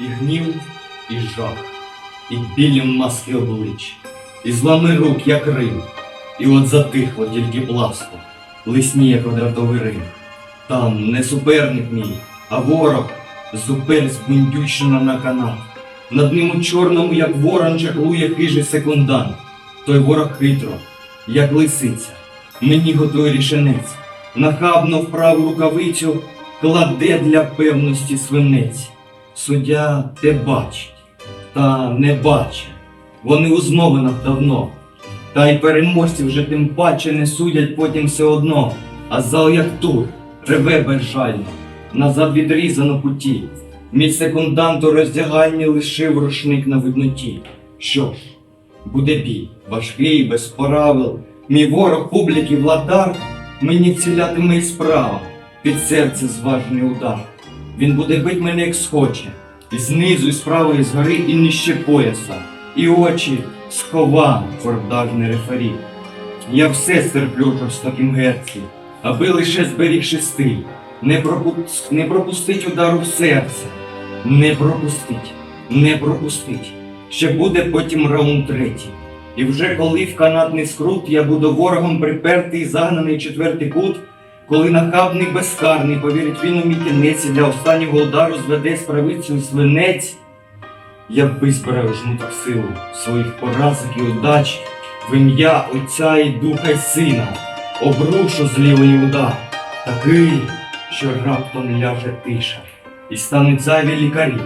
і гнів, і жах, і білі маски облич, і злами рук, як рим, і от затихло тільки пласко, лисніє квадратовий ринг. Там не суперник мій, а ворог, зупель збундючена на канат. Над ним у чорному, як ворон, чаклує хижий секундант. Той ворог хитро, як лисиця, мені готує рішенець, нахабно в праву рукавицю кладе для певності свинець. Суддя те бачить, та не бачить. Вони у змовинах давно. Та й переможці вже тим паче не судять потім все одно. А зал як тур, реве безжально, назад відрізано путі. Мій секундант у роздягальні лишив рушник на видноті. Що ж, буде бій, важкий, без правил. Мій ворог публіки владар, мені вцілятиме й справа, під серце зважений удар. Він буде бить мене, як схоче, і знизу, і справа, і згори, і нижче пояса, і очі сховав фордажний рефері. Я все стерплю жорстоким герці, аби лише зберігши стиль, не, пропу- не пропустить удару в серце, не пропустить, не пропустить. Ще буде потім раунд третій. І вже коли в канатний скрут я буду ворогом припертий загнаний четвертий кут, коли нахабний безкарний повірить він у мій кінець для останнього удару зведе справицю свинець, я визбираю жмуток силу своїх поразок і удач в ім'я Отця і Духа й Сина, обрушу з лівої удар, такий, що раптом ляже тиша, і стануть зайві лікарі,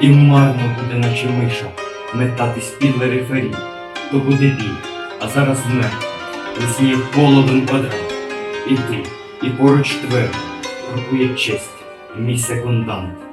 і марно буде, наче миша, метатись підле рефері, то буде бій, а зараз вмер, висніє холодом квадрат, і ти, і поруч твердо, крокує честь, мій секундант.